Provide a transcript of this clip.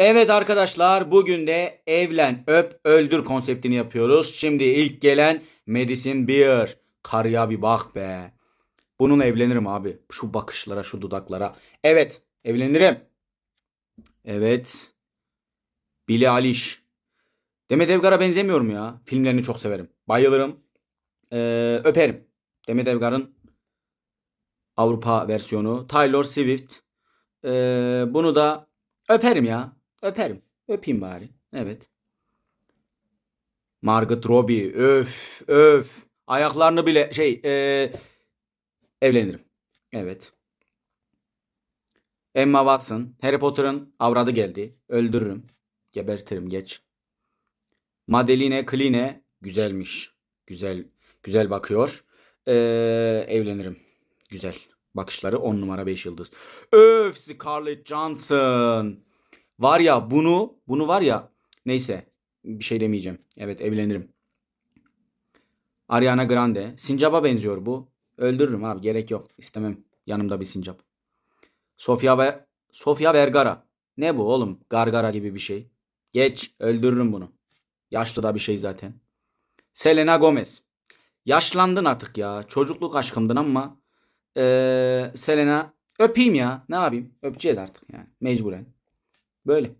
Evet arkadaşlar bugün de evlen, öp, öldür konseptini yapıyoruz. Şimdi ilk gelen Madison Beer. Karıya bir bak be. Bunun evlenirim abi. Şu bakışlara, şu dudaklara. Evet, evlenirim. Evet. Billie Eilish. Demet Evgar'a benzemiyorum ya. Filmlerini çok severim. Bayılırım. Ee, öperim. Demet Evgar'ın Avrupa versiyonu. Taylor Swift. Ee, bunu da öperim ya. Öperim. Öpeyim bari. Evet. Margot Robbie. Öf. Öf. Ayaklarını bile şey ee, evlenirim. Evet. Emma Watson. Harry Potter'ın avradı geldi. Öldürürüm. Gebertirim geç. Madeline Kline. Güzelmiş. Güzel. Güzel bakıyor. Ee, evlenirim. Güzel. Bakışları 10 numara 5 yıldız. Öf Scarlett Johansson. Var ya bunu bunu var ya neyse bir şey demeyeceğim. Evet evlenirim. Ariana Grande. Sincap'a benziyor bu. Öldürürüm abi gerek yok. İstemem yanımda bir sincap. Sofia ve Sofia Vergara. Ne bu oğlum? Gargara gibi bir şey. Geç öldürürüm bunu. Yaşlı da bir şey zaten. Selena Gomez. Yaşlandın artık ya. Çocukluk aşkımdın ama eee, Selena öpeyim ya. Ne yapayım? Öpeceğiz artık yani. Mecburen. Böyle.